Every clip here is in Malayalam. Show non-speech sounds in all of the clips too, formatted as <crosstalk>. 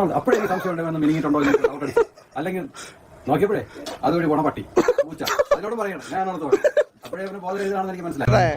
അപ്പോഴേ എനിക്ക് സംശയം ഉണ്ടെന്ന് മിനിങ്ങിട്ടുണ്ടോ. അല്ലെങ്കിൽ നോക്കിയപ്പോഴേ അതുവഴി ഗുണപട്ടി. പട്ടി പൂച്ച. അതിനോട് പറയണം. ഞാൻ മനസ്സിലായി.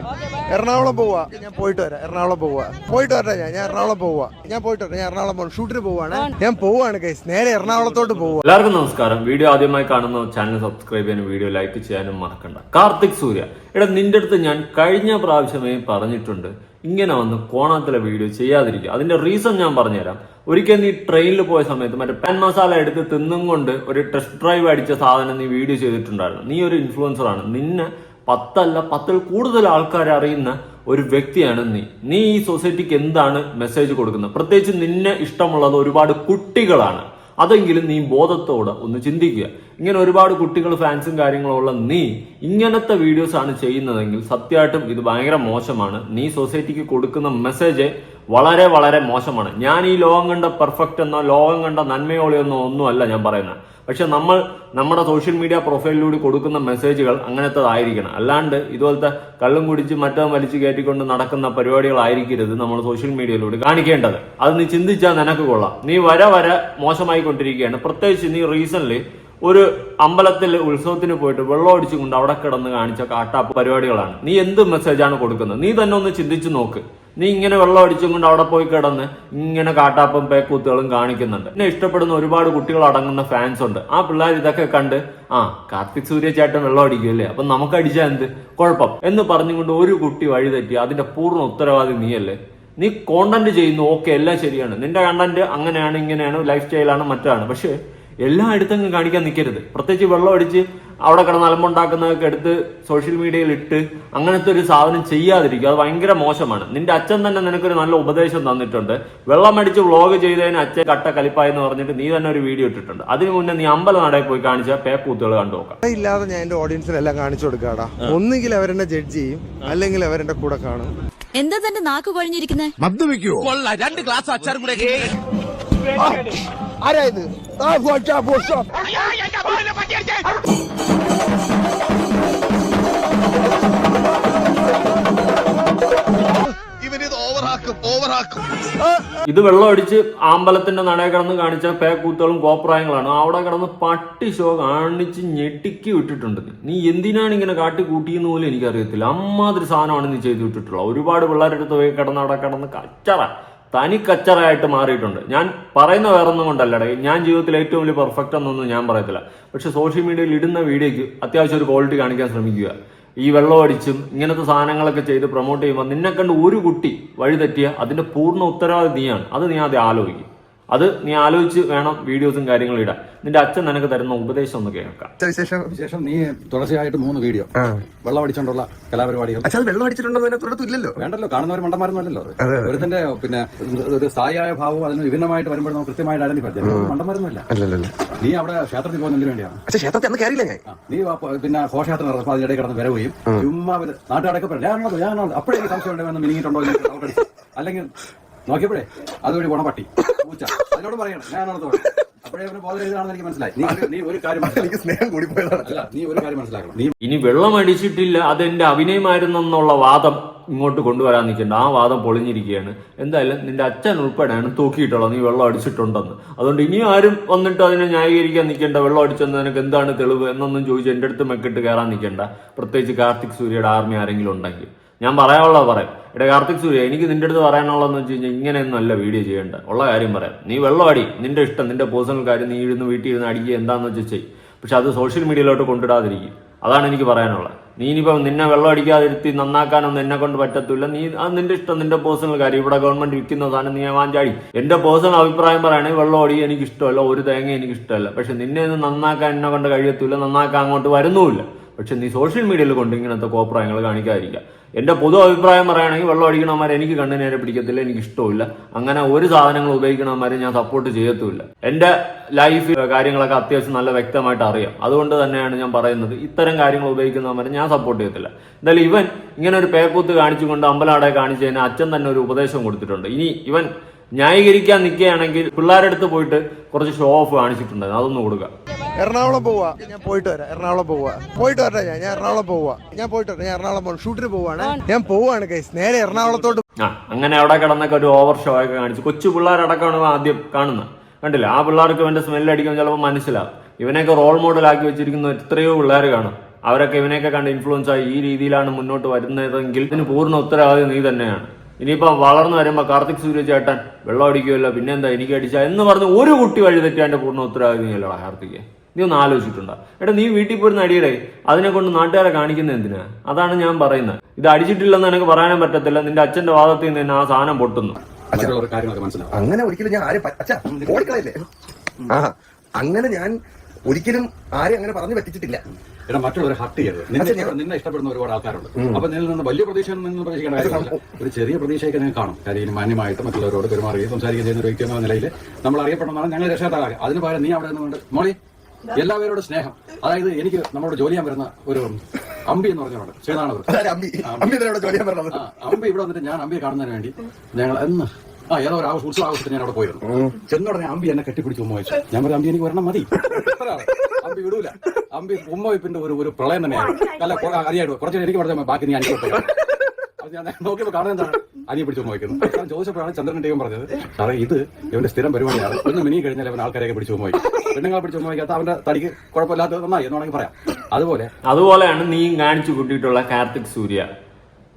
എറണാകുളം പോവാ. ഞാൻ പോയിട്ട് വരാം. എറണാകുളം പോവാ. പോയിട്ട് വരട്ടെ ഞാൻ. ഞാൻ എറണാകുളം പോവാ. ഞാൻ പോയിട്ട് വരാം ഞാൻ എറണാകുളം പോകും ഷൂട്ടിന് പോവാണ്. ഞാൻ പോവാണ് കൈസ് നേരെ എറണാകുളത്തോട്ട് പോവാ. എല്ലാവർക്കും നമസ്കാരം. വീഡിയോ ആദ്യമായി കാണുന്ന ചാനൽ സബ്സ്ക്രൈബ് ചെയ്യാനും വീഡിയോ ലൈക്ക് ചെയ്യാനും മറക്കണ്ട. കാർത്തിക് സൂര്യ. എടാ നിന്റെ അടുത്ത് ഞാൻ കഴിഞ്ഞ പ്രാവശ്യമേ പറഞ്ഞിട്ടുണ്ട്. ഇങ്ങനെ വന്ന് കോണാത്തിലെ വീഡിയോ ചെയ്യാതിരിക്കുക. അതിന്റെ റീസൺ ഞാൻ പറഞ്ഞുതരാം. ഒരിക്കൽ നീ ട്രെയിനിൽ പോയ സമയത്ത് മറ്റേ പാൻ മസാല എടുത്ത് തിന്നും കൊണ്ട് ഒരു ടെസ്റ്റ് ഡ്രൈവ് അടിച്ച സാധനം നീ വീഡിയോ ചെയ്തിട്ടുണ്ടായിരുന്നു. നീ ഒരു ഇൻഫ്ലുവൻസർ ആണ്. നിന്നെ പത്തല്ല പത്തിൽ കൂടുതൽ ആൾക്കാർ അറിയുന്ന ഒരു വ്യക്തിയാണ് നീ. നീ ഈ സൊസൈറ്റിക്ക് എന്താണ് മെസ്സേജ് കൊടുക്കുന്നത്? പ്രത്യേകിച്ച് നിന്നെ ഇഷ്ടമുള്ളത് ഒരുപാട് കുട്ടികളാണ്. അതെങ്കിലും നീ ബോധത്തോടെ ഒന്ന് ചിന്തിക്കുക. ഇങ്ങനെ ഒരുപാട് കുട്ടികൾ ഫാൻസും കാര്യങ്ങളും ഉള്ള നീ ഇങ്ങനത്തെ വീഡിയോസ് ആണ് ചെയ്യുന്നതെങ്കിൽ സത്യമായിട്ടും ഇത് ഭയങ്കര മോശമാണ്. നീ സൊസൈറ്റിക്ക് കൊടുക്കുന്ന മെസ്സേജ് വളരെ വളരെ മോശമാണ്. ഞാൻ ഈ ലോകം കണ്ട പെർഫെക്റ്റ് എന്നോ ലോകം കണ്ട നന്മയോളിയെന്നോ ഒന്നുമല്ല ഞാൻ പറയുന്നത്. പക്ഷെ നമ്മൾ നമ്മുടെ സോഷ്യൽ മീഡിയ പ്രൊഫൈലിലൂടെ കൊടുക്കുന്ന മെസ്സേജുകൾ അങ്ങനത്തതായിരിക്കണം. അല്ലാണ്ട് ഇതുപോലത്തെ കള്ളും കുടിച്ച് മറ്റോ വലിച്ചു കയറ്റിക്കൊണ്ട് നടക്കുന്ന പരിപാടികളായിരിക്കരുത് നമ്മൾ സോഷ്യൽ മീഡിയയിലൂടെ കാണിക്കേണ്ടത്. അത് നീ ചിന്തിച്ചാൽ നിനക്ക് കൊള്ളാം. നീ വര വര മോശമായി കൊണ്ടിരിക്കുകയാണ് പ്രത്യേകിച്ച് നീ റീസെന്റ് ഒരു അമ്പലത്തിൽ ഉത്സവത്തിന് പോയിട്ട് വെള്ളം അടിച്ചുകൊണ്ട് അവിടെ കിടന്ന് കാണിച്ച കാട്ടാപ്പ് പരിപാടികളാണ്. നീ എന്ത് മെസ്സേജാണ് കൊടുക്കുന്നത്? നീ തന്നെ ഒന്ന് ചിന്തിച്ചു നോക്ക്. നീ ഇങ്ങനെ വെള്ളം അടിച്ചും കൊണ്ട് അവിടെ പോയി കിടന്ന് ഇങ്ങനെ കാട്ടാപ്പും പേക്കൂത്തുകളും കാണിക്കുന്നുണ്ട്. എന്നെ ഇഷ്ടപ്പെടുന്ന ഒരുപാട് കുട്ടികൾ അടങ്ങുന്ന ഫാൻസ് ഉണ്ട്. ആ പിള്ളേർ ഇതൊക്കെ കണ്ട് ആ കാർത്തിക് സൂര്യ ചേട്ടൻ വെള്ളം അടിക്കുമല്ലേ അപ്പൊ നമുക്ക് അടിച്ചാൽ എന്ത്? കുഴപ്പം. എന്ന് പറഞ്ഞുകൊണ്ട് ഒരു കുട്ടി വഴി തെറ്റി. അതിന്റെ പൂർണ ഉത്തരവാദി നീയല്ലേ? നീ കോണ്ടന്റ് ചെയ്യുന്നു ഓക്കെ എല്ലാം ശരിയാണ്. നിന്റെ കണ്ടന്റ് അങ്ങനെയാണ് ഇങ്ങനെയാണ് ലൈഫ് സ്റ്റൈലാണ് മറ്റാണ്. പക്ഷേ എല്ലാ അടുത്തങ്ങ് കാണിക്കാൻ നിൽക്കരുത് പ്രത്യേകിച്ച് വെള്ളം അടിച്ച് അവിടെ കിടന്ന് അലമ്പുണ്ടാക്കുന്നതൊക്കെ എടുത്ത് സോഷ്യൽ മീഡിയയിൽ ഇട്ട് അങ്ങനത്തെ ഒരു സാധനം ചെയ്യാതിരിക്കും അത് ഭയങ്കര മോശമാണ് നിന്റെ അച്ഛൻ തന്നെ നിനക്കൊരു നല്ല ഉപദേശം തന്നിട്ടുണ്ട് വെള്ളം അടിച്ച് വ്ളോഗ് ചെയ്തതിന് അച്ഛൻ കട്ട കലിപ്പായി എന്ന് പറഞ്ഞിട്ട് നീ തന്നെ ഒരു വീഡിയോ ഇട്ടിട്ടുണ്ട് അതിന് മുന്നേ നീ അമ്പല നടയിൽ പോയി കാണിച്ച പേപ്പൂത്തുകൾ കണ്ടു നോക്കാം ഇല്ലാതെ ഞാൻ എന്റെ ഓഡിയൻസിനെല്ലാം കാണിച്ചു കൊടുക്കാടാ ഒന്നുകിൽ അവരെന്നെ ജഡ്ജ് ചെയ്യും അല്ലെങ്കിൽ അവരെന്റെ കൂടെ കാണും എന്താ തന്റെ നാക്ക് കൊഴിഞ്ഞിരിക്കുന്നേ ആരായത് ആ, പോച്ചാ, പോച്ചാ. ഇത് വെള്ളം അടിച്ച് അമ്പലത്തിന്റെ നടയിൽ കിടന്ന് കാണിച്ച പേക്കൂത്തുകളും കോപ്രായങ്ങളാണ് അവിടെ കിടന്ന് പട്ടി ഷോ കാണിച്ച് ഞെട്ടിക്ക് വിട്ടിട്ടുണ്ട്. നീ എന്തിനാണ് ഇങ്ങനെ കാട്ടി കൂട്ടിയെന്ന് പോലും എനിക്കറിയത്തില്ല. അമ്മാതിരി സാധനമാണ് നീ ചെയ്തു വിട്ടിട്ടുള്ളത്. ഒരുപാട് പിള്ളേരെടുത്ത് പോയി കിടന്ന് അവിടെ കിടന്ന് കച്ചറ. തനി കച്ചറായിട്ട് മാറിയിട്ടുണ്ട്. ഞാൻ പറയുന്ന വേറൊന്നും കൊണ്ടല്ലടേ. ഞാൻ ജീവിതത്തിൽ ഏറ്റവും വലിയ പെർഫെക്റ്റ് എന്നൊന്നും ഞാൻ പറയത്തില്ല. പക്ഷെ സോഷ്യൽ മീഡിയയിൽ ഇടുന്ന വീഡിയോയ്ക്ക് അത്യാവശ്യം ഒരു ക്വാളിറ്റി കാണിക്കാൻ ശ്രമിക്കുക. ഈ വെള്ളം അടിച്ചും ഇങ്ങനത്തെ സാധനങ്ങളൊക്കെ ചെയ്ത് പ്രൊമോട്ട് ചെയ്യുമ്പോൾ നിന്നെ കണ്ട് ഒരു കുട്ടി വഴിതെറ്റിയ അതിന്റെ പൂർണ ഉത്തരവാദിത്തം നീയാണ്. അത് നീ ആദ്യം ആലോചിക്കും. അത് നീ ആലോചിച്ച് വേണം വീഡിയോസും കാര്യങ്ങളും ഇടാൻ. നിന്റെ അച്ഛൻ നിനക്ക് തരുന്ന ഉപദേശം ഒന്ന് കേൾക്കാം. വിശേഷം ശേഷം നീ തുടർച്ചയായിട്ട് മൂന്ന് വീഡിയോ. വെള്ളം അടിച്ചോണ്ടുള്ള കലാപരിപാടികൾ. അച്ഛാ വെള്ളം അടിച്ചിട്ടുണ്ടോ ഇല്ലല്ലോ. വേണ്ടല്ലോ കാണുന്നവർ മണ്ടന്മാരൊന്നുമല്ലല്ലോ ഒരുത്തിന്റെ പിന്നെ ഒരു സ്ഥായിയായ ഭാവം അതിന് വിഭിന്നമായിട്ട് വരുമ്പോൾ നമുക്ക് കൃത്യമായിട്ട് ഐഡന്റിഫൈ മണ്ടന്മാരൊന്നുമല്ല അല്ലല്ലോ നീ അവിടെ ക്ഷേത്രത്തിൽ പോകുന്നതിന് വേണ്ടിയാണ്. അച്ഛാ ക്ഷേത്രത്തിൽ അന്ന് കയറിയില്ല ഞാൻ. നീ പിന്നെ ഘോഷയാത്ര നടന്നപ്പോൾ അതിനിടയിൽ കിടന്ന് വരവുകയും ചുമ്മാ നാട്ടുകാരൊക്കെ ഞാനാണോ ഞാനാണോ അപ്പോഴേ സംശയം ഉണ്ടെന്ന് മിനിങ്ങിട്ടുണ്ടോ. അല്ലെങ്കിൽ നോക്കിയപ്പോഴേ അതുവഴി ഗുണപട്ടി. പട്ടി പൂച്ച അതിനോട് പറയണം. അപ്പോഴേ അവന് എനിക്ക് മനസ്സിലായി. നീ ഒരു- നീ ഒരു കാര്യം മനസ്സിലാക്കി സ്നേഹം കൂടി പോയതാണ് അല്ല നീ ഒരു കാര്യം മനസ്സിലാക്കണം. നീ ഇനി വെള്ളം അടിച്ചിട്ടില്ല. അതെന്റെ അഭിനയമായിരുന്നെന്നുള്ള വാദം ഇങ്ങോട്ട് കൊണ്ടുവരാൻ നിൽക്കേണ്ട. ആ വാദം പൊളിഞ്ഞിരിക്കുകയാണ്. എന്തായാലും നിന്റെ അച്ഛൻ ഉൾപ്പെടെയാണ് തൂക്കിയിട്ടുള്ളത്. നീ വെള്ളം അടിച്ചിട്ടുണ്ടെന്ന്. അതുകൊണ്ട് ഇനി ആരും വന്നിട്ട് അതിനെ ന്യായീകരിക്കാൻ നിൽക്കേണ്ട. വെള്ളം അടിച്ചെന്ന് നിനക്ക് എന്താണ് തെളിവ് എന്നൊന്നും ചോദിച്ച് എന്റെ അടുത്ത് മെക്കിട്ട് കയറാൻ നിൽക്കേണ്ട. പ്രത്യേകിച്ച് കാർത്തിക് സൂര്യയുടെ ആർമി ആരെങ്കിലും ഉണ്ടെങ്കിൽ. ഞാൻ പറയാനുള്ളത് പറയാം. എടാ കാർത്തിക് സൂര്യ എനിക്ക് നിന്റെ അടുത്ത് പറയാനുള്ളതെന്ന് വെച്ച് കഴിഞ്ഞാൽ ഇങ്ങനെയൊന്നും അല്ല വീഡിയോ ചെയ്യേണ്ട. ഉള്ള കാര്യം പറയാം. നീ വെള്ളം അടി നിന്റെ ഇഷ്ടം നിന്റെ പേഴ്സണൽ കാര്യം നീ ഇരുന്ന് വീട്ടിൽ ഇരുന്ന് അടിക്കുക എന്താണെന്ന് വെച്ചാൽ ചെയ്യും. പക്ഷെ അത് സോഷ്യൽ മീഡിയയിലോട്ട് കൊണ്ടിടാതിരിക്കും അതാണ് എനിക്ക് പറയാനുള്ളത്. നീ ഇനിയിപ്പം നിന്നെ വെള്ളം അടിക്കാതിരുത്തി നന്നാക്കാനൊന്നും എന്നെ കൊണ്ട് പറ്റത്തില്ല. നീ അത് നിന്റെ ഇഷ്ടം നിന്റെ പേഴ്സണൽ കാര്യം. ഇവിടെ ഗവൺമെന്റ് വിൽക്കുന്ന സാധനം നീ വാഞ്ചാടി. എന്റെ പേഴ്സണൽ അഭിപ്രായം പറയുകയാണെങ്കിൽ വെള്ളം അടി എനിക്ക് ഇഷ്ടമല്ല ഒരു തേങ്ങ എനിക്ക് ഇഷ്ടമല്ല പക്ഷെ നിന്നെ ഒന്ന് നന്നാക്കാൻ എന്നെ കൊണ്ട് കഴിയത്തില്ല നന്നാക്കാൻ അങ്ങോട്ട് വരുന്നുമില്ല. പക്ഷെ നീ സോഷ്യൽ മീഡിയയിൽ കൊണ്ട് ഇങ്ങനത്തെ കോപ്രായങ്ങൾ കാണിക്കാതിരിക്കുക. എന്റെ പൊതു അഭിപ്രായം പറയുകയാണെങ്കിൽ വെള്ളം അടിക്കണമാരെ എനിക്ക് കണ്ണിനേരെ പിടിക്കത്തില്ല എനിക്ക് ഇഷ്ടമില്ല അങ്ങനെ ഒരു സാധനങ്ങൾ ഉപയോഗിക്കണമാരെ ഞാൻ സപ്പോർട്ട് ചെയ്യത്തുമില്ല. എന്റെ ലൈഫ് കാര്യങ്ങളൊക്കെ അത്യാവശ്യം നല്ല വ്യക്തമായിട്ട് അറിയാം. അതുകൊണ്ട് തന്നെയാണ് ഞാൻ പറയുന്നത് ഇത്തരം കാര്യങ്ങൾ ഉപയോഗിക്കുന്നവരെ ഞാൻ സപ്പോർട്ട് ചെയ്യത്തില്ല. എന്തായാലും ഇവൻ ഇങ്ങനെ ഒരു പേക്കൂത്ത് കാണിച്ചുകൊണ്ട് അമ്പലാടെ കാണിച്ചു കഴിഞ്ഞാൽ അച്ഛൻ തന്നെ ഒരു ഉപദേശം കൊടുത്തിട്ടുണ്ട്. ഇനി ഇവൻ ന്യായീകരിക്കാൻ നിൽക്കുകയാണെങ്കിൽ പിള്ളേരുടെ അടുത്ത് പോയിട്ട് കുറച്ച് ഷോ ഓഫ് കാണിച്ചിട്ടുണ്ടായിരുന്നു. അതൊന്നും കൊടുക്കുക എറണാകുളം പോവാ. ഞാൻ പോയിട്ട് വരാം. എറണാകുളം പോവാ. പോയിട്ട് വരട്ടെ ഞാൻ. ഞാൻ എറണാകുളം പോവാ. ഞാൻ പോയിട്ട് വരാം. ഞാൻ എറണാകുളം പോകും ഷൂട്ടിന് പോവാണ്. ഞാൻ പോവാണ് കൈസ് നേരെ എറണാകുളത്തോട്ട് ആ അങ്ങനെ അവിടെ കിടന്നൊക്കെ ഒരു ഓവർ ഷോ ഒക്കെ കാണിച്ചു. കൊച്ചു പിള്ളേരടക്കമാണ് ആദ്യം കാണുന്നത് കണ്ടില്ല? ആ പിള്ളേർക്ക് ഇവന്റെ സ്മെല്ലടിക്കാൻ ചിലപ്പോൾ മനസ്സിലാവും. ഇവനെയൊക്കെ റോൾ മോഡൽ ആക്കി വെച്ചിരിക്കുന്ന എത്രയോ പിള്ളേർ കാണും. അവരൊക്കെ ഇവനെയൊക്കെ കണ്ട് ഇൻഫ്ലുവൻസ് ആയി ഈ രീതിയിലാണ് മുന്നോട്ട് വരുന്നതെങ്കിൽ ഇതിന് പൂർണ ഉത്തരവാദി നീ തന്നെയാണ്. ഇനിയിപ്പം വളർന്നു വരുമ്പോൾ കാർത്തിക് സൂര്യ ചേട്ടൻ വെള്ളം അടിക്കുമല്ലോ പിന്നെ എന്താ എനിക്ക് അടിച്ച എന്ന് പറഞ്ഞ് ഒരു കുട്ടി വഴി തെറ്റാന്റെ പൂർണ ഉത്തരവാദി കാർത്തിക്. നീ ഒന്ന് ആലോചിച്ചിട്ടുണ്ടോ? എടാ നീ വീട്ടിൽ പോയിരുന്ന അടിയുടെ അതിനെ കൊണ്ട് നാട്ടുകാരെ കാണിക്കുന്നത് എന്തിനാ? അതാണ് ഞാൻ പറയുന്നത്. ഇത് അടിച്ചിട്ടില്ലെന്ന് എനിക്ക് പറയാനും പറ്റത്തില്ല നിന്റെ അച്ഛന്റെ വാദത്തിൽ നിന്ന് ആ സാധനം പൊട്ടുന്നു. അങ്ങനെ ഒരിക്കലും ഞാൻ ആരും അങ്ങനെ ഞാൻ ഒരിക്കലും ആരും അങ്ങനെ പറഞ്ഞു പറ്റിച്ചിട്ടില്ല. എടാ മറ്റുള്ളവരെ ഹട്ട് ചെയ്യരുത്. നിന്നെ ഇഷ്ടപ്പെടുന്ന- നിന്നെ ഇഷ്ടപ്പെടുന്ന ഒരുപാട് ആൾക്കാരുണ്ട്. അപ്പൊ നിന്നിൽ നിന്ന് വലിയ പ്രതീക്ഷയൊന്നും നിന്ന് പ്രതീക്ഷിക്കേണ്ട കാര്യമില്ല. ഒരു ചെറിയ പ്രതീക്ഷയൊക്കെ നിങ്ങൾ കാണും. കാര്യം ഇനി മാന്യമായിട്ട് മറ്റുള്ളവരോട് പെരുമാറുകയും സംസാരിക്കുകയും ചെയ്യുന്ന ഒരു വ്യക്തി എന്ന നിലയിൽ നമ്മൾ അറിയപ്പെടുന്നതാണ് ഞങ്ങൾ രക്ഷാതാകാം അതിന് പകരം നീ അവിടെ നിന്നുകൊണ്ട് മോളി എല്ലാവരോടും സ്നേഹം. അതായത് എനിക്ക് നമ്മളോട് ജോലി ചെയ്യാൻ വരുന്ന ഒരു അമ്പി എന്ന് പറഞ്ഞവരുണ്ട്. ശ്രീനാണവർ. അമ്പി. ഇവിടെ വന്നിട്ട് ഞാൻ അമ്പിയെ കാണുന്നതിന് വേണ്ടി ഞങ്ങൾ എന്ന് ആ ഏതോ ഒരു ആവശ്യം ഉത്സവ ആവശ്യത്തിന് ഞാൻ അവിടെ പോയിരുന്നു. ചെന്നുടനെ അമ്പി എന്നെ കെട്ടിപ്പിടിച്ചു വെച്ചു. ഞാൻ പറഞ്ഞു അമ്പി എനിക്ക് വരണം മതി. <laughs> അമ്പി വിടൂല. അമ്പി ഉമ്മ വയ്പ്പിന്റെ ഒരു ഒരു പ്രളയം തന്നെയാണ്. അല്ല അറിയാട്ടോ കുറച്ച് എനിക്ക് പറഞ്ഞാൽ ബാക്കി നീ അനുഭവപ്പെട്ടു അത് ഞാൻ നോക്കിയപ്പോൾ കാണാൻ എന്താണ്? അനിയെ പിടിച്ചു ഉമ്മ വയ്ക്കുന്നു. ഞാൻ ചോദിച്ചപ്പോഴാണ് ചന്ദ്രൻ ദൈവം പറഞ്ഞത്. സാറേ ഇത് ഇവന്റെ സ്ഥിരം പരിപാടിയാണ്. ഒന്ന് മിനി കഴിഞ്ഞാൽ അവൻ ആൾക്കാരെയൊക്കെ പിടിച്ചു ഉമ്മ വയ്ക്കും. പെണ്ണുങ്ങളെ പിടിച്ചു ഉമ്മ വയ്ക്കാത്ത അവന്റെ തടിക്ക് കുഴപ്പമില്ലാത്ത നന്നായി എന്ന് വേണമെങ്കിൽ പറയാം. അതുപോലെ അതുപോലെയാണ് നീ കാണിച്ചു കൂട്ടിയിട്ടുള്ള കാർത്തിക് സൂര്യ.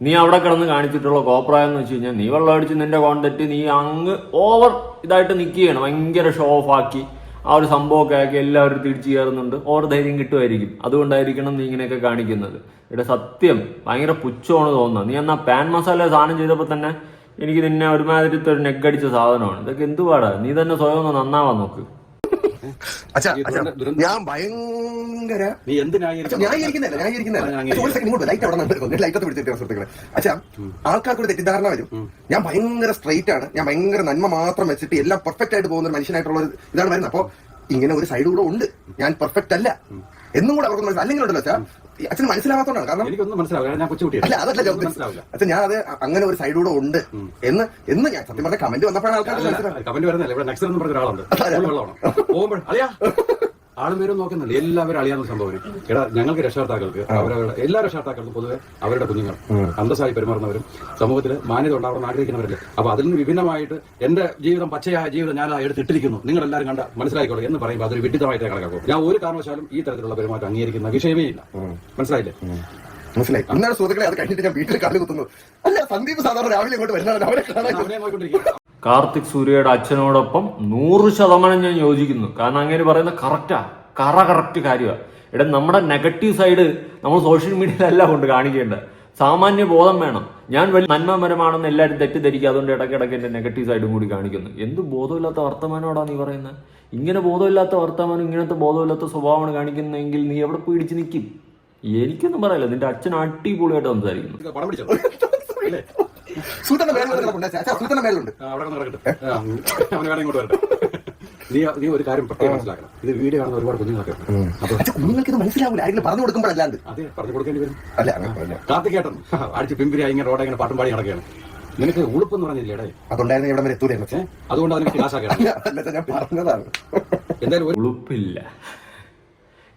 നീ അവിടെ കിടന്ന് കാണിച്ചിട്ടുള്ള കോപ്രായം എന്ന് വെച്ച് കഴിഞ്ഞാൽ നീ വെള്ളം അടിച്ച് നിന്റെ കോണ്ടന്റ് നീ അങ്ങ് ഓവർ ഇതായിട്ട് നിൽക്കുകയാണ് ഭയങ്കര ഷോ ഓഫ് ആക്കി. ആ ഒരു സംഭവമൊക്കെ ആക്കി എല്ലാവരും തിരിച്ചു കയറുന്നുണ്ട്. ഓവർ ധൈര്യം കിട്ടുമായിരിക്കും. അതുകൊണ്ടായിരിക്കണം നീ ഇങ്ങനെയൊക്കെ കാണിക്കുന്നത്. ഇവിടെ സത്യം. ഭയങ്കര പുച്ഛമാണ് തോന്നുന്നത്. നീ എന്നാ പാൻ മസാല സാധനം ചെയ്തപ്പോൾ തന്നെ എനിക്ക് നിന്നെ ഒരുമാതിരി ഒരു നെഗടിച്ച സാധനമാണ്. ഇതൊക്കെ എന്തുപാടാ നീ തന്നെ സ്വയം ഒന്ന് നന്നാവാൻ നോക്ക്. അച്ഛാ ഞാൻ ഭയങ്കര ന്യായീകരിക്കുന്നില്ല ന്യായീകരിക്കുന്നില്ല ഒരു സെക്കൻഡ് ഇങ്ങോട്ട് ലൈറ്റ് അവിടെ നിന്ന് ലൈറ്റത്ത് പിടിച്ചിട്ട് സുഹൃത്തുക്കളെ. അച്ഛാ ആൾക്കാർക്ക് തെറ്റിദ്ധാരണ വരും. ഞാൻ ഭയങ്കര സ്ട്രൈറ്റ് ആണ്. ഞാൻ ഭയങ്കര നന്മ മാത്രം വെച്ചിട്ട് എല്ലാം പെർഫെക്റ്റ് ആയിട്ട് പോകുന്ന ഒരു മനുഷ്യനായിട്ടുള്ള ഒരു ഇതാണ് വരുന്നത്. അപ്പൊ ഇങ്ങനെ ഒരു സൈഡ് കൂടെ ഉണ്ട്. ഞാൻ പെർഫെക്റ്റ് അല്ല. എന്നും കൂടെ അവർക്ക് അല്ലെങ്കിൽ ഉണ്ടല്ലോ അച്ഛാ. ഈ അച്ഛന് മനസ്സിലാവാത്തോണ്ടാണ്. കാരണം എനിക്കൊന്നും മനസ്സിലാവില്ല. ഞാൻ അല്ല കൊച്ചുകുട്ടിയാണ് അതല്ല മനസ്സിലാവില്ല. അച്ഛൻ ഞാൻ അത് അങ്ങനെ ഒരു സൈഡൂടെ ഉണ്ട്. എന്ന് എന്ന് ഞാൻ സത്യം പറഞ്ഞ കമന്റ് വന്നപ്പോഴാണ് ആൾക്കാർ മനസ്സിലാവും കമന്റ് വരുന്നില്ല. ഇവിടെ നക്സൽ എന്ന് പറഞ്ഞ ഒരാളുണ്ട് full വെള്ളമാണ് പോകുമ്പോൾ അളിയാ! ആളും പേരും നോക്കുന്നില്ല. എല്ലാവരും അറിയാവുന്ന സംഭവം എടാ ഞങ്ങൾക്ക് രക്ഷകർത്താക്കൾക്ക് അവരവരുടെ എല്ലാ രക്ഷകർത്താക്കൾക്കും പൊതുവെ അവരുടെ കുഞ്ഞുങ്ങൾ അന്തസ്സായി പെരുമാറുന്നവരും സമൂഹത്തിൽ മാന്യത ഉണ്ടാവണം ആഗ്രഹിക്കുന്നവരല്ലേ. അപ്പൊ അതിൽ നിന്ന് വിഭിന്നമായിട്ട് എന്റെ ജീവിതം പച്ചയായ ജീവിതം ഞാൻ എടുത്തിട്ടിരിക്കുന്നു നിങ്ങൾ എല്ലാവരും കണ്ട മനസ്സിലായിക്കോളെ എന്ന് പറയുമ്പോൾ അതൊരു വിഡിതമായിട്ടേ കണക്കാക്കും. ഞാൻ ഒരു കാരണവശാലും ഈ തരത്തിലുള്ള പെരുമാറ്റം അംഗീകരിക്കുന്ന വിഷയമേ ഇല്ല. മനസ്സിലായില്ലേ? മനസ്സിലായി. ഇന്നാണ് സുഹൃത്തുക്കളെ അത് കഴിഞ്ഞിട്ട് ഞാൻ വീട്ടിൽ കാൽ കുത്തുന്നു. അല്ല സന്ദീപ് സാധാരണ രാവിലെ ഇങ്ങോട്ട് വരുന്നവരെ അവരെ കാണാൻ കാർത്തിക് സൂര്യയുടെ അച്ഛനോടൊപ്പം നൂറ് ശതമാനം ഞാൻ യോജിക്കുന്നു. കാരണം അങ്ങനെ പറയുന്ന കറക്റ്റാ കറ കറക്റ്റ് കാര്യമാണ് ഇവിടെ നമ്മുടെ നെഗറ്റീവ് സൈഡ് നമ്മൾ സോഷ്യൽ മീഡിയയിലല്ല കൊണ്ട് കാണിക്കേണ്ടത്. സാമാന്യ ബോധം വേണം. ഞാൻ വലിയ നന്മമരമാണെന്ന് എല്ലാവരും തെറ്റിദ്ധരിക്കുക അതുകൊണ്ട് ഇടയ്ക്കിടയ്ക്ക് എന്റെ നെഗറ്റീവ് സൈഡും കൂടി കാണിക്കുന്നു. എന്ത് ബോധമില്ലാത്ത വർത്തമാനോടാ നീ പറയുന്നത്? ഇങ്ങനെ ബോധമില്ലാത്ത വർത്തമാനം ഇങ്ങനത്തെ ബോധമില്ലാത്ത സ്വഭാവമാണ് കാണിക്കുന്നതെങ്കിൽ നീ എവിടെ പിടിച്ച് നിൽക്കും എനിക്കൊന്നും പറയല്ല നിന്റെ അച്ഛൻ അടിപൊളിയായിട്ട് സംസാരിക്കുന്നു <laughs> സൂത്തന്റെ മേലുണ്ട് സൂത്രന്റെ സൂത്തന്റെ മേലുണ്ട് അവിടെ കിടക്കട്ടെ അവന് വേണം ഇങ്ങോട്ട് വരട്ടെ. നീ നീ ഒരു കാര്യം പ്രത്യേകം മനസ്സിലാക്കണം. ഇത് വീഡിയോ കാണുന്ന ഒരുപാട് കുഞ്ഞുങ്ങളൊക്കെ. അപ്പൊ കുഞ്ഞുങ്ങൾക്ക് ഇത് മനസ്സിലാവില്ല ആരെങ്കിലും പറഞ്ഞു കൊടുക്കുമ്പോഴല്ലാണ്ട്. അതെ പറഞ്ഞു കൊടുക്കേണ്ടി വരും. അല്ല. കാർത്തികേട്ടൻ അടിച്ച് പിമ്പിരി ഇങ്ങനെ റോഡ് ഇങ്ങനെ പാട്ടും പാടി നടക്കുകയാണ്. നിനക്ക് ഉളുപ്പ് എന്ന് പറഞ്ഞില്ലേ അതുണ്ടായിരുന്നു ഇവിടെ വരെ എത്തൂലേ? അതുകൊണ്ട് അതിനെ അല്ല അല്ല, ഞാൻ പറഞ്ഞതാണ്. എന്തായാലും ഒരു ഉളുപ്പില്ല.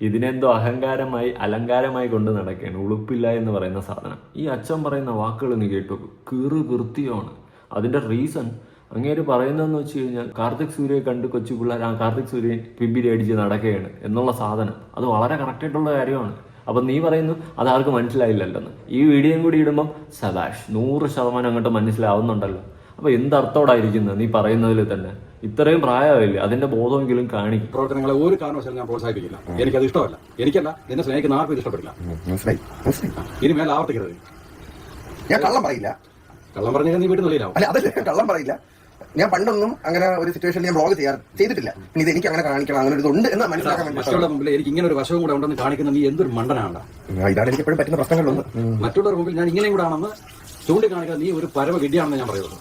ഇതിനെന്തോ അഹങ്കാരമായി അലങ്കാരമായി കൊണ്ട് നടക്കുകയാണ്. ഉളുപ്പില്ല എന്ന് പറയുന്ന സാധനം. ഈ അച്ഛൻ പറയുന്ന വാക്കുകൾ നീ കേട്ടു. കീറു കൃത്യമാണ് അതിന്റെ റീസൺ അങ്ങേര് പറയുന്നതെന്ന് വെച്ച് കഴിഞ്ഞാൽ കാർത്തിക് സൂര്യയെ കണ്ട് കൊച്ചു പിള്ളേർ ആ കാർത്തിക് സൂര്യൻ പിമ്പിരി അടിച്ച് നടക്കുകയാണ് എന്നുള്ള സാധനം. അത് വളരെ കറക്റ്റായിട്ടുള്ള കാര്യമാണ്. അപ്പം നീ പറയുന്നു അതാർക്ക് മനസ്സിലായില്ലല്ലോ ഈ വീഡിയോയും കൂടി ഇടുമ്പം സദാഷ് നൂറ് ശതമാനം അങ്ങോട്ട് മനസ്സിലാവുന്നുണ്ടല്ലോ. അപ്പൊ എന്തർത്ഥോടായിരിക്കുന്നത് നീ പറയുന്നതിൽ തന്നെ. ഇത്രയും പ്രായമായില്ലേ? അതിന്റെ ബോധമെങ്കിലും കാണിക്കും പ്രവർത്തനങ്ങളെ ഒരു കാരണവശാലും ഞാൻ പ്രോത്സാഹിപ്പിക്കില്ല. എനിക്കത് ഇഷ്ടമല്ല. എനിക്കല്ല നിന്നെ സ്നേഹിക്കുന്ന ആർക്കും ഇത് ഇഷ്ടപ്പെടില്ല. മനസ്സിലായി മനസ്സിലായി. ഇനി മേലെ ആവർത്തിക്കരുത്. ഞാൻ കള്ളം പറയില്ല. കള്ളം പറഞ്ഞാൽ നീ വീട്ടിൽ നിലയിലാവും അല്ല അതല്ല ഞാൻ കള്ളം പറയില്ല. ഞാൻ പണ്ടൊന്നും അങ്ങനെ ഒരു സിറ്റുവേഷനിൽ ഞാൻ ബ്ലോഗ് ചെയ്യാറ് ചെയ്തിട്ടില്ല. ഇനി ഇത് എനിക്ക് അങ്ങനെ കാണിക്കണം അങ്ങനെ ഒരു ഉണ്ട് എന്ന് മനസ്സിലാക്കാൻ മറ്റുള്ള മുമ്പിൽ എനിക്ക് ഇങ്ങനെ ഒരു വശവും കൂടെ ഉണ്ടെന്ന് കാണിക്കുന്ന നീ എന്തൊരു മണ്ടനാണ്. ഇതാണ് എനിക്ക് എപ്പോഴും പറ്റുന്ന പ്രശ്നങ്ങളൊന്നും മറ്റുള്ളവർ മുമ്പിൽ ഞാൻ ഇങ്ങനെയും കൂടെ ആണെന്ന് ചൂണ്ടിക്കാണിക്കാൻ നീ ഒരു പരമ ഗഡിയാണെന്ന് ഞാൻ പറയുള്ളൂ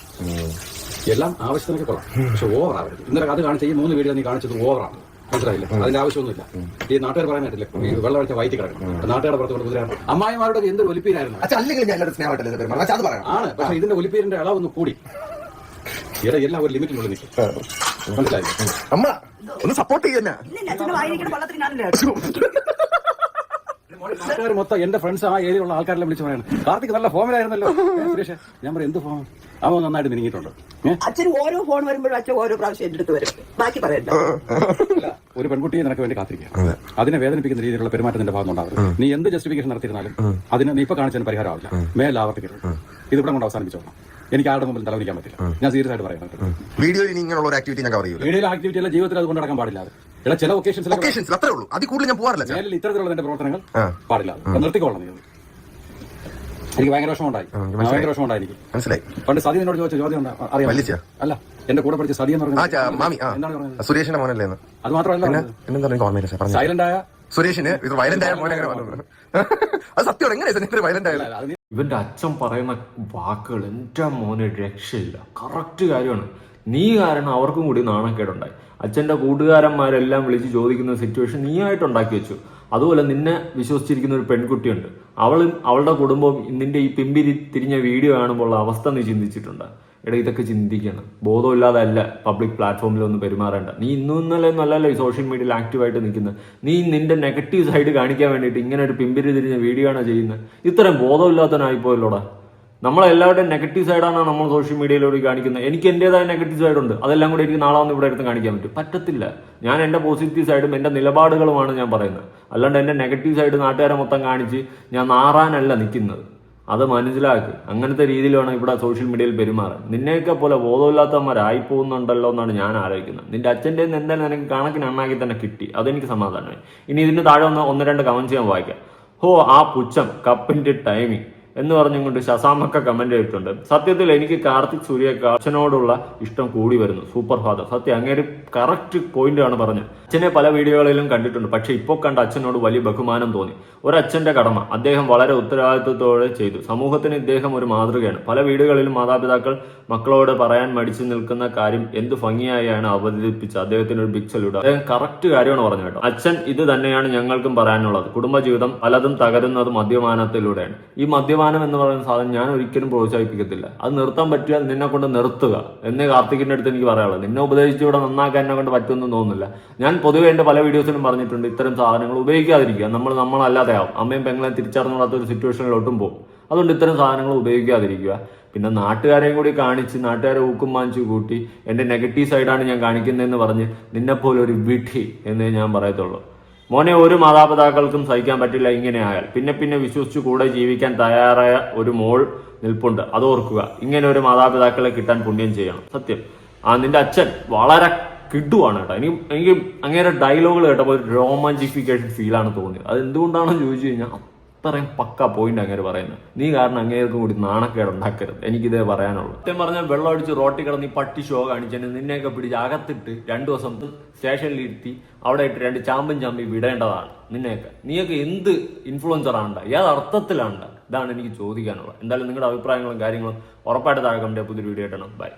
എല്ലാം ആവശ്യത്തിനൊക്കെ കൊള്ളാം. പക്ഷെ ഓവർ ആവരുത്. ഇന്നലെ അത് കാണിച്ച ഈ മൂന്ന് വീഡിയോ നീ കാണിച്ചത് ഓവറാണ് മനസ്സിലായില്ല? അതിന്റെ ആവശ്യമൊന്നുമില്ല. ഈ നാട്ടുകാർ പറയാൻ ഈ വെള്ളം അടിച്ച വയറ്റി കിടക്കണം. നാട്ടുകാരുടെ പുറത്ത് കൊണ്ട് കുതിരാണ് അമ്മായിമാരുടെ എന്ത് എന്തൊരു ഒലിപ്പീരായിരുന്നു? അല്ലെങ്കിൽ ഞാൻ സ്നേഹമായിട്ടല്ലേ ആണ്. പക്ഷെ ഇതിന്റെ ഒലിപ്പീരിന്റെ അളവൊന്ന് കൂടി. ഇവിടെ എല്ലാം ഒരു ലിമിറ്റിനുള്ളിൽ നിൽക്കും മനസ്സിലായില്ല? അമ്മ ഒന്ന് സപ്പോർട്ട് ചെയ്യുന്ന നാട്ടുകാർ മൊത്തം എന്റെ ഫ്രണ്ട്സ് ആ ഏരിയയിലുള്ള ആൾക്കാരെല്ലാം വിളിച്ച് പറയണം. കാർത്തിക് നല്ല ഫോമിലായിരുന്നല്ലോ സുരേഷ് ഞാൻ പറയും എന്ത് ഫോം അവൻ നന്നായിട്ട് മിനിങ്ങിട്ടുണ്ട്? അച്ഛൻ ഓരോ ഫോൺ വരുമ്പോഴും അച്ഛൻ ഓരോ പ്രാവശ്യം എന്റെ അടുത്ത് വരും. ബാക്കി പറയണ്ട. അല്ല, ഒരു പെൺകുട്ടിയെ നിനക്ക് വേണ്ടി കാത്തിരിക്കുക. അതിനെ വേദനിപ്പിക്കുന്ന രീതിയിലുള്ള പെരുമാറ്റത്തിന്റെ ഭാഗം ഉണ്ടാവരുത്. നീ എന്ത് ജസ്റ്റിഫിക്കേഷൻ നടത്തിയിരുന്നാലും അതിന് നീ ഇപ്പൊ കാണിച്ചതിന് പരിഹാരം ആവില്ല മേൽ ആവർത്തിക്കരുത്. ഇത് ഇവിടെ കൊണ്ട് അവസാനിപ്പിച്ചോളാം. എനിക്ക് ആരുടെ മുമ്പിൽ തലവരിക്കാൻ പറ്റില്ല. ഞാൻ സീരിയസ് ആയിട്ട് പറയുന്നത് വീഡിയോ ഇനി ഇങ്ങനെയുള്ള ഒരു ആക്ടിവിറ്റി ഞാൻ കവർ ചെയ്യൂല വീഡിയോയിലെ ആക്ടിവിറ്റി എല്ലാം ജീവിതത്തിൽ അത് കൊണ്ട് നടക്കാൻ പാടില്ല ഇവിടെ ചില ഒക്കേഷൻസിൽ ഒക്കേഷൻസ് അത്രേ ഉള്ളൂ. അതിൽ കൂടുതൽ ഞാൻ പോകാറില്ല ചില മേലിൽ ഇത്തരത്തിലുള്ള എന്റെ പ്രവർത്തനങ്ങൾ ആ. പാടില്ല. അത് നിർത്തിക്കോളണം നീ. എനിക്ക് ഭയങ്കര വിഷമമുണ്ടായി. ഭയങ്കര വിഷമമുണ്ടായി എനിക്ക്. മനസ്സിലായി. പണ്ട് സതി എന്നോട് ചോദിച്ച ചോദ്യം എന്താ? അറിയാമോ? വല്ലിച്ചയാ? അല്ല എന്റെ കൂടെ പഠിച്ച സതി എന്ന് ആ ചാ, മാമി ആ. എന്താണ് പറഞ്ഞത്? സുരേഷിന്റെ മോനല്ലേ എന്ന്. അത് മാത്രമല്ല പറഞ്ഞത്. എന്നെന്താ എനിക്ക് ഓർമ്മയില്ല സാർ? പറഞ്ഞു. സൈലന്റ് ആയ? സുരേഷിന് ഇത് വയലന്റ് ആയ മോനെ അങ്ങനെ പറഞ്ഞു. അത് സത്യമാണ് എങ്ങനെയാ ഇത്ര വയലന്റ് ആയത്? അത് നീ ഇവന്റെ അച്ഛൻ പറയുന്ന വാക്കുകൾ എന്റെ മോനെ രക്ഷയില്ല. കറക്റ്റ് കാര്യമാണ്. നീ കാരണം അവർക്കും കൂടി നാണക്കേടുണ്ടായി. അച്ഛന്റെ കൂട്ടുകാരന്മാരെല്ലാം വിളിച്ച് ചോദിക്കുന്ന സിറ്റുവേഷൻ നീ ആയിട്ട് ഉണ്ടാക്കി വെച്ചു. അതുപോലെ നിന്നെ വിശ്വസിച്ചിരിക്കുന്ന ഒരു പെൺകുട്ടിയുണ്ട്. അവളും അവളുടെ കുടുംബവും നിന്റെ ഈ പിമ്പിരി തിരിഞ്ഞ വീഡിയോ കാണുമ്പോൾ ഉള്ള അവസ്ഥ നീ ചിന്തിച്ചിട്ടുണ്ട്. എടാ ഇതൊക്കെ ചിന്തിക്കണം. ബോധമില്ലാതല്ല പബ്ലിക് പ്ലാറ്റ്ഫോമിൽ ഒന്ന് പെരുമാറേണ്ട. നീ ഇന്നും ഇന്നലെ ഒന്നല്ലല്ലോ ഈ സോഷ്യൽ മീഡിയയിൽ ആക്റ്റീവായിട്ട് നിൽക്കുന്നത്. നീ നിന്റെ നെഗറ്റീവ് സൈഡ് കാണിക്കാൻ വേണ്ടിയിട്ട് ഇങ്ങനെ ഒരു പിമ്പിരി തിരിഞ്ഞ വീഡിയോ ആണ് ചെയ്യുന്നത്? ഇത്രയും ബോധമില്ലാത്തവനായിപ്പോയല്ലോടാ. നമ്മളെല്ലാവരുടെയും നെഗറ്റീവ് സൈഡാണ് നമ്മൾ സോഷ്യൽ മീഡിയയിലൂടെ കാണിക്കുന്നത്. എനിക്ക് എന്റെതായ നെഗറ്റീവ് സൈഡ് ഉണ്ട്. അതെല്ലാം കൂടി എനിക്ക് നാളെ വന്ന് ഇവിടെ എടുത്ത് കാണിക്കാൻ പറ്റും. പറ്റത്തില്ല. ഞാൻ എന്റെ പോസിറ്റീവ് സൈഡും എന്റെ നിലപാടുകളുമാണ് ഞാൻ പറയുന്നത്. അല്ലാണ്ട് എന്റെ നെഗറ്റീവ് സൈഡ് നാട്ടുകാരെ മൊത്തം കാണിച്ച് ഞാൻ നാറാനല്ല നിൽക്കുന്നത്. അത് മനസ്സിലാക്ക്. അങ്ങനത്തെ രീതിയിൽ വേണം ഇവിടെ സോഷ്യൽ മീഡിയയിൽ പെരുമാറാൻ. നിന്നെയൊക്കെ പോലെ ബോധമില്ലാത്തവന്മാരായി പോകുന്നുണ്ടല്ലോ എന്നാണ് ഞാൻ ആലോചിക്കുന്നത്. നിന്റെ അച്ഛന്റെ എന്തായാലും നിനക്ക് കണക്കിന് അണ്ണാക്കി തന്നെ കിട്ടി. അതെനിക്ക് സമാധാനമായി. ഇനി ഇതിന് താഴെ ഒന്ന് ഒന്ന് രണ്ട് കമൻസ് ഞാൻ വായിക്കാം. ഹോ ആ പുച്ഛം കപ്പിന്റെ ടൈമിങ് എന്ന് പറഞ്ഞുകൊണ്ട് ശസാമൊക്കെ കമന്റ് ചെയ്തിട്ടുണ്ട് സത്യത്തിൽ എനിക്ക് കാർത്തിക് സൂര്യ അച്ഛനോടുള്ള ഇഷ്ടം കൂടി വരുന്നു. സൂപ്പർ ഫാദർ സത്യം അങ്ങേര് കറക്റ്റ് പോയിന്റ് ആണ് പറഞ്ഞത്. അച്ഛനെ പല വീഡിയോകളിലും കണ്ടിട്ടുണ്ട്. പക്ഷെ ഇപ്പോൾ കണ്ട അച്ഛനോട് വലിയ ബഹുമാനം തോന്നി. ഒരച്ഛന്റെ കടമ അദ്ദേഹം വളരെ ഉത്തരവാദിത്വത്തോടെ ചെയ്തു. സമൂഹത്തിന് ഇദ്ദേഹം ഒരു മാതൃകയാണ്. പല വീടുകളിലും മാതാപിതാക്കൾ മക്കളോട് പറയാൻ മടിച്ചു നിൽക്കുന്ന കാര്യം എന്ത് ഭംഗിയായാണ് അവതരിപ്പിച്ചത്. അദ്ദേഹത്തിന് ഒരു ബിഗ് സല്യൂട്ട് അദ്ദേഹം കറക്റ്റ് കാര്യമാണ് പറഞ്ഞു കേട്ടോ. അച്ഛൻ ഇത് തന്നെയാണ് ഞങ്ങൾക്കും പറയാനുള്ളത്. കുടുംബജീവിതം പലതും തകരുന്നത് മദ്യപാനത്തിലൂടെയാണ്. ഈ മദ്യപാനം എന്ന് പറയുന്ന സാധനം ഞാൻ ഒരിക്കലും പ്രോത്സാഹിപ്പിക്കത്തില്ല. അത് നിർത്താൻ പറ്റിയാൽ നിന്നെ കൊണ്ട് നിർത്തുക. എന്നേ കാർത്തികിന്റെ അടുത്ത് എനിക്ക് പറയാനുള്ളത്. നിന്നെ ഉപദേശിച്ച് ഇവിടെ നന്നാക്കാൻ എന്നെ കൊണ്ട് പറ്റുമെന്ന് തോന്നുന്നില്ല. ഞാൻ പൊതുവേ എന്റെ പല വീഡിയോസിലും പറഞ്ഞിട്ടുണ്ട് ഇത്തരം സാധനങ്ങൾ ഉപയോഗിക്കാതിരിക്കുക. നമ്മൾ നമ്മളല്ലാതെ ആവും. അമ്മയും പെങ്ങളെയും തിരിച്ചറിഞ്ഞാത്ത ഒരു സിറ്റുവേഷനിലോട്ടും പോകും. അതുകൊണ്ട് ഇത്തരം സാധനങ്ങൾ ഉപയോഗിക്കാതിരിക്കുക. പിന്നെ നാട്ടുകാരെയും കൂടി കാണിച്ച് നാട്ടുകാരെ ഊക്കും വാങ്ങിച്ചു കൂട്ടി എന്റെ നെഗറ്റീവ് സൈഡാണ് ഞാൻ കാണിക്കുന്നതെന്ന് പറഞ്ഞ് നിന്നെപ്പോലെ ഒരു വിഡി എന്നേ ഞാൻ പറയത്തുള്ളൂ. മോനെ ഒരു മാതാപിതാക്കൾക്കും സഹിക്കാൻ പറ്റില്ല ഇങ്ങനെ ആയാൽ. പിന്നെ പിന്നെ വിശ്വസിച്ച് കൂടെ ജീവിക്കാൻ തയ്യാറായ ഒരു മോൾ നിൽപ്പുണ്ട്. അത് ഓർക്കുക. ഇങ്ങനെ ഒരു മാതാപിതാക്കളെ കിട്ടാൻ പുണ്യം ചെയ്യണം. സത്യം. ആ നിന്റെ അച്ഛൻ വളരെ കിഡുവാണ് കേട്ടോ. എനിക്ക് എനിക്ക് അങ്ങനെ ഡയലോഗുകൾ കേട്ടപ്പോൾ ഒരു റോമാഞ്ചിഫിക്കേഷൻ ഫീലാണ് തോന്നിയത്. അത് എന്തുകൊണ്ടാണെന്ന് ചോദിച്ചു കഴിഞ്ഞാൽ അത്രയും പക്ക പോയിന്റ് അങ്ങേര് പറയുന്നത്. നീ കാരണം അങ്ങേർക്കും കൂടി നാണക്കേട് ഉണ്ടാക്കരുത്. എനിക്കിതേ പറയാനുള്ളൂ. സത്യം പറഞ്ഞാൽ വെള്ളം അടിച്ച് റോട്ടിൽ കിടന്ന് പട്ടി ഷോ കാണിച്ചതിന് നിന്നെയൊക്കെ പിടിച്ച് അകത്തിട്ട് രണ്ടു ദിവസം സ്റ്റേഷനിൽ ഇരുത്തി അവിടെ ഇട്ട് രണ്ട് ചാമ്പും ചാമ്പി വിടേണ്ടതാണ് നിന്നെയൊക്കെ. നീയൊക്കെ എന്ത് ഇൻഫ്ലുവൻസർ ആണ് ഏത് ഇതാണ് എനിക്ക് ചോദിക്കാനുള്ളത്. എന്തായാലും നിങ്ങളുടെ അഭിപ്രായങ്ങളും കാര്യങ്ങളും ഉറപ്പായിട്ട് താഴെ കണ്ടേ പുതിയൊരു വീഡിയോ ഇട്ടണം ബൈ